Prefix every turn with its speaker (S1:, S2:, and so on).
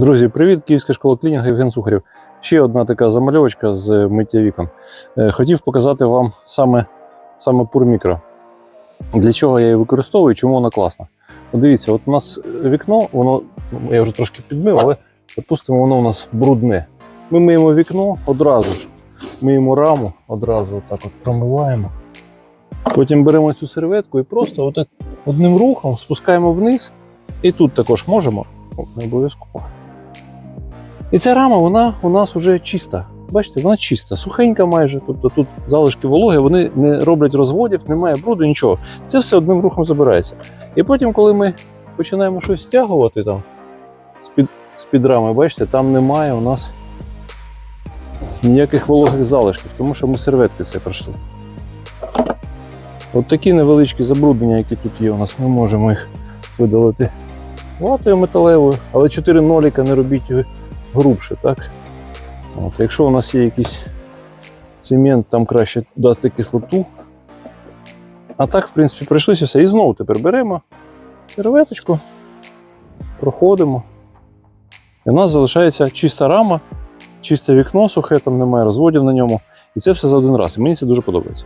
S1: Друзі, привіт! Київська школа клінінгу Євген Сухарів. Ще одна така замальовочка з миття вікон. Е, Хотів показати вам саме, саме Pur. Для чого я її використовую, чому вона класна. Дивіться, от у нас вікно, воно, я вже трошки підмив, але допустимо, воно у нас брудне. Ми миємо вікно одразу ж. Миємо раму, одразу так от промиваємо. Потім беремо цю серветку і просто отак одним рухом спускаємо вниз. І тут також можемо. Не обов'язково. І ця рама, вона у нас вже чиста. Бачите, вона чиста, сухенька майже. Тобто тут залишки вологи, вони не роблять розводів, немає бруду, нічого. Це все одним рухом забирається. І потім, коли ми починаємо щось стягувати там з-під, з-під рами, бачите, там немає у нас ніяких вологих залишків, тому що ми серветки це пройшли. От такі невеличкі забруднення, які тут є у нас, ми можемо їх видалити ватою металевою, але 4 ноліка не робіть грубше, так? От, якщо у нас є якийсь цемент, там краще дати кислоту. А так, в принципі, пройшлося все. І знову тепер беремо серветочку, проходимо. І у нас залишається чиста рама, чисте вікно сухе, там немає розводів на ньому. І це все за один раз. І мені це дуже подобається.